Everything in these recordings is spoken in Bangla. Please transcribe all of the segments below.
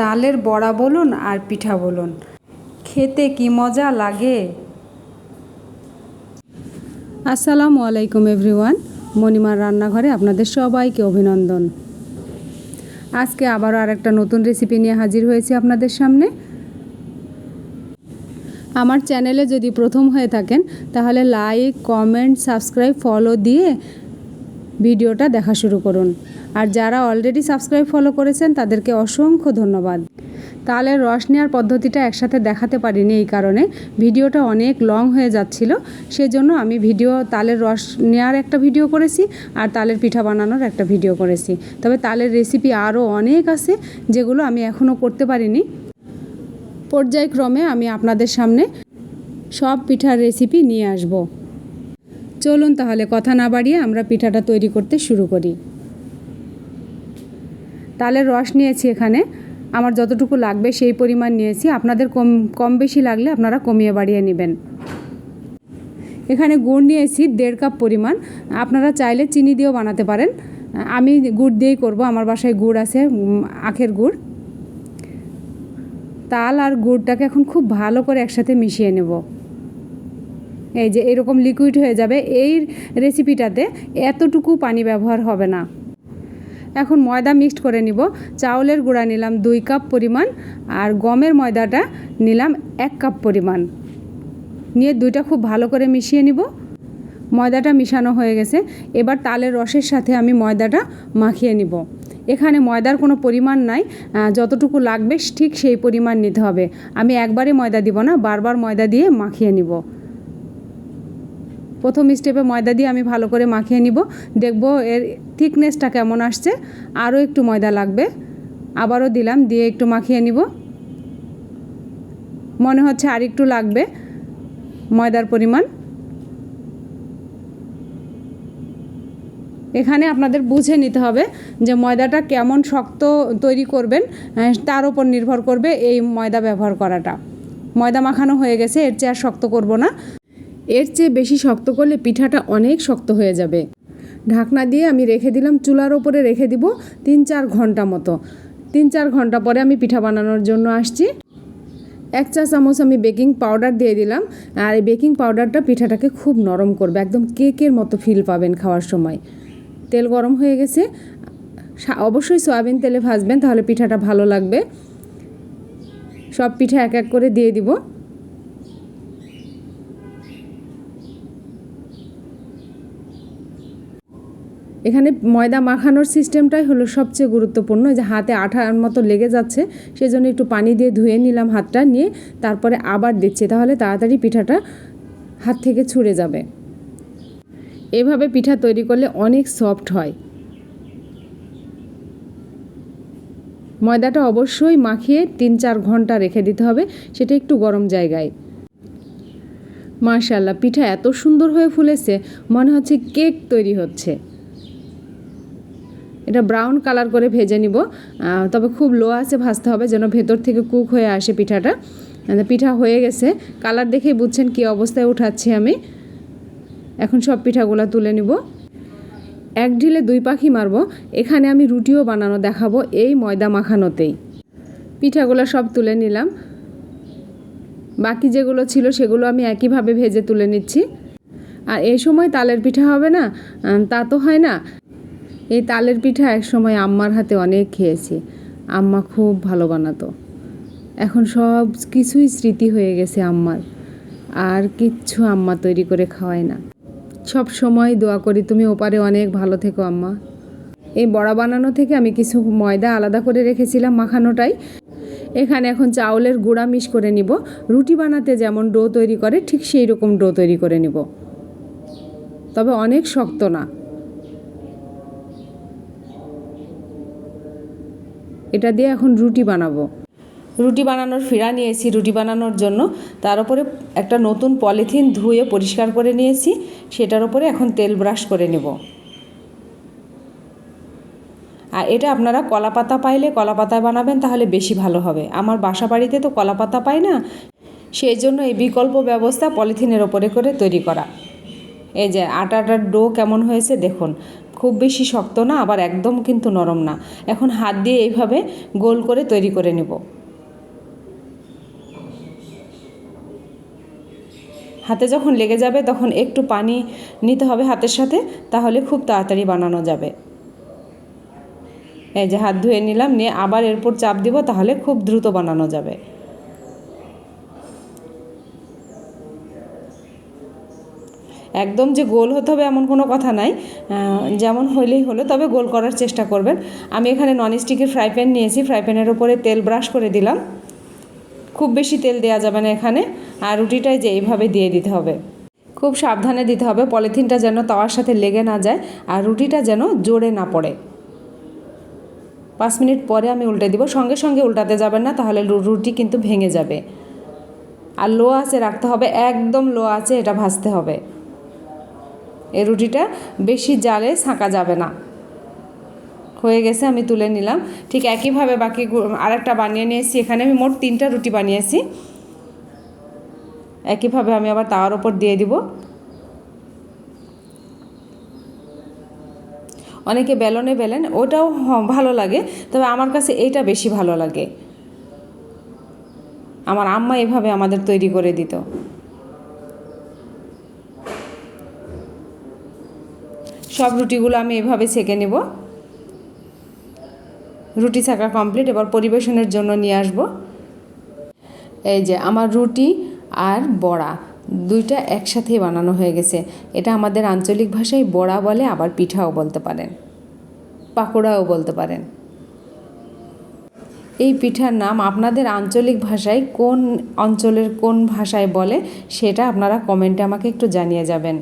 তালের বড়া বলুন আর পিঠা বলুন। খেতে কি মজা লাগে? আসসালামু আলাইকুম এভরিওয়ান, মণিমার রান্নাঘরে আপনাদের সবাইকে অভিনন্দন। আজকে আবারও আর একটা নতুন রেসিপি নিয়ে হাজির হয়েছি আপনাদের সামনে। আমার চ্যানেলে যদি প্রথম হয়ে থাকেন, তাহলে লাইক, কমেন্ট, সাবস্ক্রাইব, ফলো দিয়ে ভিডিওটা দেখা শুরু করুন। আর যারা অলরেডি সাবস্ক্রাইব ফলো করেছেন, তাদেরকে অসংখ্য ধন্যবাদ। তালের রস নেওয়ার পদ্ধতিটা একসাথে দেখাতে পারিনি এই কারণে। ভিডিওটা অনেক লং হয়ে যাচ্ছিল, সেজন্য আমি ভিডিও, তালের রস নেওয়ার একটা ভিডিও করেছি আর তালের পিঠা বানানোর একটা ভিডিও করেছি। তবে তালের রেসিপি আরও অনেক আছে যেগুলো আমি এখনও করতে পারিনি। পর্যায়ক্রমে আমি আপনাদের সামনে সব পিঠার রেসিপি নিয়ে আসব। চলুন তাহলে কথা না বাড়িয়ে আমরা পিঠাটা তৈরি করতে শুরু করি। তালের রস নিয়েছি এখানে। আমার যতটুকু লাগবে সেই পরিমাণ নিয়েছি। আপনাদের কম কম বেশি লাগলে আপনারা কমিয়ে বাড়িয়ে নেবেন। এখানে গুড় নিয়েছি, দেড় কাপ পরিমাণ। আপনারা চাইলে চিনি দিয়েও বানাতে পারেন। আমি গুড় দিয়েই করব, আমার বাসায় গুড় আছে আখের গুড়। তাল আর গুড়টাকে এখন খুব ভালো করে একসাথে মিশিয়ে নেব। এই যে এরকম লিকুইড হয়ে যাবে, এই রেসিপিটাতে এতটুকু পানি ব্যবহার হবে না। এখন ময়দা মিক্সড করে নিব। চাউলের গুঁড়া নিলাম দুই কাপ পরিমাণ আর গমের ময়দাটা নিলাম এক কাপ পরিমাণ। নিয়ে দুইটা খুব ভালো করে মিশিয়ে নিব। ময়দাটা মিশানো হয়ে গেছে। এবার তালের রসের সাথে আমি ময়দাটা মাখিয়ে নিব। এখানে ময়দার কোনো পরিমাণ নাই। যতটুকু লাগবে ঠিক সেই পরিমাণ নিতে হবে। আমি একবারে ময়দা দিব না, বারবার ময়দা দিয়ে মাখিয়ে নিব। প্রথম স্টেপে ময়দা দিয়ে আমি ভালো করে মাখিয়ে নিব। দেখব এর থিকনেসটা কেমন আসছে। আরও একটু ময়দা লাগবে। আবারও দিলাম, দিয়ে একটু মাখিয়ে নিব। মনে হচ্ছে আর একটু লাগবে ময়দার পরিমাণ। এখানে আপনাদের বুঝে নিতে হবে যে ময়দাটা কেমন শক্ত তৈরি করবেন তার উপর নির্ভর করবে এই ময়দা ব্যবহার করাটা। ময়দা মাখানো হয়ে গেছে, এর চেয়ে আর শক্ত করব না। এর চেয়ে বেশি শক্ত করলে পিঠাটা অনেক শক্ত হয়ে যাবে। ঢাকনা দিয়ে আমি রেখে দিলাম, চুলার ওপরে রেখে দিব তিন চার ঘণ্টা মতো। তিন চার ঘণ্টা পরে আমি পিঠা বানানোর জন্য আসছি। এক চা চামচ আমি বেকিং পাউডার দিয়ে দিলাম আর এই বেকিং পাউডারটা পিঠাটাকে খুব নরম করবে, একদম কেকের মতো ফিল পাবেন খাওয়ার সময়। তেল গরম হয়ে গেছে। অবশ্যই সয়াবিন তেলে ভাজবেন, তাহলে পিঠাটা ভালো লাগবে। সব পিঠা এক এক করে দিয়ে দিব। এখানে ময়দা মাখানোর সিস্টেমটাই হলো সবচেয়ে গুরুত্বপূর্ণ যে হাতে আঠার মতো লেগে যাচ্ছে, সেজন্য একটু পানি দিয়ে ধুয়ে নিলাম হাতটা, নিয়ে তারপরে আবার দিচ্ছি, তাহলে তাড়াতাড়ি পিঠাটা হাত থেকে ছুঁড়ে যাবে। এভাবে পিঠা তৈরি করলে অনেক সফট হয়। ময়দাটা অবশ্যই মাখিয়ে তিন চার ঘণ্টা রেখে দিতে হবে, সেটা একটু গরম জায়গায়। মার্শাল্লাহ পিঠা এত সুন্দর হয়ে ফুলেছে, মনে হচ্ছে কেক তৈরি হচ্ছে। এটা ব্রাউন কালার করে ভেজে নিব। তবে খুব লো আছে ভাজতে হবে যেন ভেতর থেকে কুক হয়ে আসে পিঠাটা। পিঠা হয়ে গেছে। কালার দেখেই বুঝছেন কী অবস্থায় উঠাচ্ছি আমি। এখন সব পিঠাগুলো তুলে নিব। এক ঢিলে দুই পাখি মারবো। এখানে আমি রুটিও বানানো দেখাবো এই ময়দা মাখানোতেই। পিঠাগুলো সব তুলে নিলাম। বাকি যেগুলো ছিল সেগুলো আমি একইভাবে ভেজে তুলে নিচ্ছি। আর এই সময় তালের পিঠা হবে না? তা তো হয় না। এই তালের পিঠা এক সময় আম্মার হাতে অনেক খেয়েছি। আম্মা খুব ভালো বানাতো। এখন সব কিছুই স্মৃতি হয়ে গেছে আম্মার। আর কিচ্ছু আম্মা তৈরি করে খাওয়ায় না। সব সময় দোয়া করি, তুমি ওপারে অনেক ভালো থেকো আম্মা। এই বড়া বানানো থেকে আমি কিছু ময়দা আলাদা করে রেখেছিলাম মাখানোটাই। এখানে এখন চাউলের গুঁড়া মিশ করে নিব। রুটি বানাতে যেমন ডো তৈরি করে, ঠিক সেই রকম ডো তৈরি করে নিব। তবে অনেক শক্ত না। এটা দিয়ে এখন রুটি বানাবো। রুটি বানানোর ফিরা নিয়েছি, রুটি বানানোর জন্য। তার উপরে একটা নতুন পলিথিন ধুয়ে পরিষ্কার করে নিয়েছি। সেটার উপরে এখন তেল ব্রাশ করে নেব। আর এটা আপনারা কলা পাতা পাইলে কলা পাতায় বানাবেন, তাহলে বেশি ভালো হবে। আমার বাসা বাড়িতে তো কলা পাতা পাই না। সেই জন্য এই বিকল্প ব্যবস্থা পলিথিনের ওপরে করে তৈরি করা। এই যে আটাটার ডো কেমন হয়েছে দেখুন। খুব বেশি শক্ত না, আবার একদম কিন্তু নরম না। এখন হাত দিয়ে এইভাবে গোল করে তৈরি করে নেব। হাতে যখন লেগে যাবে, তখন একটু পানি নিতে হবে হাতের সাথে, তাহলে খুব তাড়াতাড়ি বানানো যাবে। এই যে হাত ধুয়ে নিলাম, নিয়ে আবার এরপর চাপ দিব, তাহলে খুব দ্রুত বানানো যাবে। একদম যে গোল হতে হবে এমন কোনো কথা নাই যেমন হইলেই হলো, তবে গোল করার চেষ্টা করবেন। আমি এখানে ননস্টিকের ফ্রাই প্যান নিয়েছি ফ্রাই প্যানের উপরে তেল ব্রাশ করে দিলাম। খুব বেশি তেল দেওয়া যাবে না এখানে, আর রুটিটাই যে এইভাবে দিয়ে দিতে হবে। খুব সাবধানে দিতে হবে, পলিথিনটা যেন তাওয়ার সাথে লেগে না যায়, আর রুটিটা যেন জোরে না পড়ে। পাঁচ মিনিট পরে আমি উল্টে দিব, সঙ্গে সঙ্গে উল্টাতে যাবেন না, তাহলে রুটি কিন্তু ভেঙে যাবে। আর লো আছে রাখতে হবে, একদম লো আছে এটা ভাজতে হবে। এই রুটিটা বেশি জালে ছাঁকা যাবে না। হয়ে গেছে, আমি তুলে নিলাম। ঠিক একইভাবে বাকি আরেকটা বানিয়ে নিয়েছি। এখানে আমি মোট তিনটা রুটি বানিয়েছি। একইভাবে আমি আবার তাওয়ার ওপর দিয়ে দিব। অনেকে বেলনে বেলেন, ওটাও ভালো লাগে। তবে আমার কাছে এইটা বেশি ভালো লাগে। আমার আম্মা এভাবে আমাদের তৈরি করে দিত। সব রুটিগুলো আমি এভাবে ছেঁকে নেব। রুটি ছাকা কমপ্লিট এবার পরিবেশনের জন্য নিয়ে আসব। এই যে আমার রুটি আর বড়া, দুইটা একসাথেই বানানো হয়ে গেছে। এটা আমাদের আঞ্চলিক ভাষায় বড়া বলে, আবার পিঠাও বলতে পারেন, পাকোড়াও বলতে পারেন। এই পিঠার নাম আপনাদের আঞ্চলিক ভাষায় কোন অঞ্চলের কোন ভাষায় বলে, সেটা আপনারা কমেন্টে আমাকে একটু জানিয়ে যাবেন।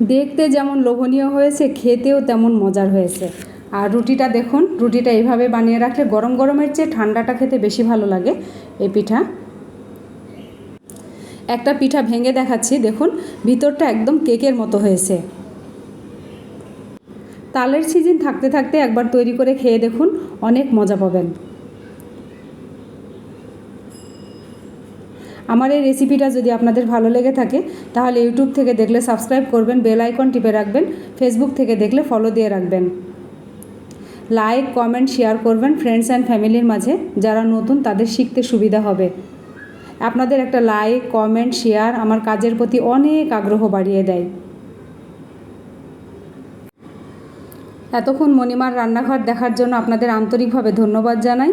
দেখতে যেমন লোভনীয় হয়েছে, খেতেও তেমন মজার হয়েছে। আর রুটিটা দেখুন, রুটিটা এইভাবে বানিয়ে রাখলে গরম গরমের চেয়ে ঠান্ডাটা খেতে বেশি ভালো লাগে। এই পিঠা। একটা পিঠা ভেঙে দেখাচ্ছি, দেখুন, ভিতরটা একদম কেকের মতো হয়েছে। তালের সিজন থাকতে থাকতে একবার তৈরি করে খেয়ে দেখুন, অনেক মজা পাবেন। আমার এই রেসিপিটা যদি আপনাদের ভালো লেগে থাকে, তাহলে ইউটিউব থেকে দেখলে সাবস্ক্রাইব করবেন বেল আইকন টিপে রাখবেন ফেসবুক থেকে দেখলে ফলো দিয়ে রাখবেন। লাইক কমেন্ট শেয়ার করবেন ফ্রেন্ডস অ্যান্ড ফ্যামিলির মাঝে, যারা নতুন তাদের শিখতে সুবিধা হবে। আপনাদের একটা লাইক কমেন্ট শেয়ার আমার কাজের প্রতি অনেক আগ্রহ বাড়িয়ে দেয়। এতক্ষণ মণিমার রান্নাঘর দেখার জন্য আপনাদের আন্তরিকভাবে ধন্যবাদ জানাই।